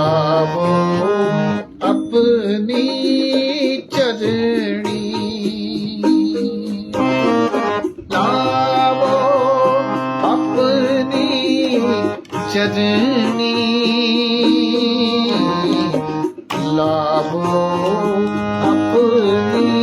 ਆਵੋ ਆਪਣੀ ਚਰਣੀ। ਆਪਣੀ ਚਰਣੀ। ਲਾਵੋ ਆਪਣੀ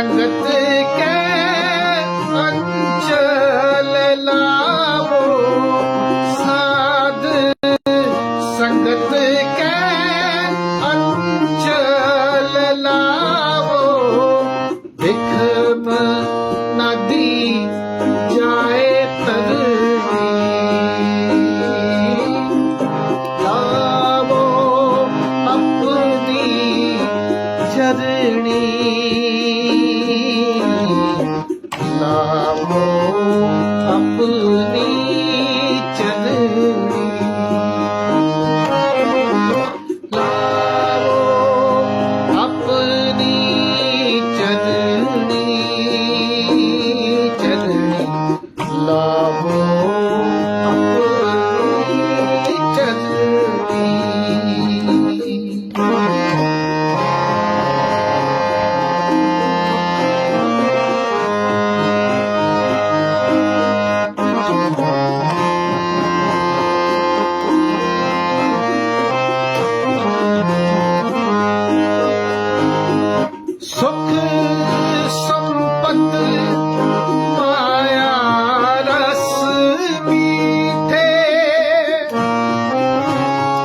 சங்கத்தில் আপনি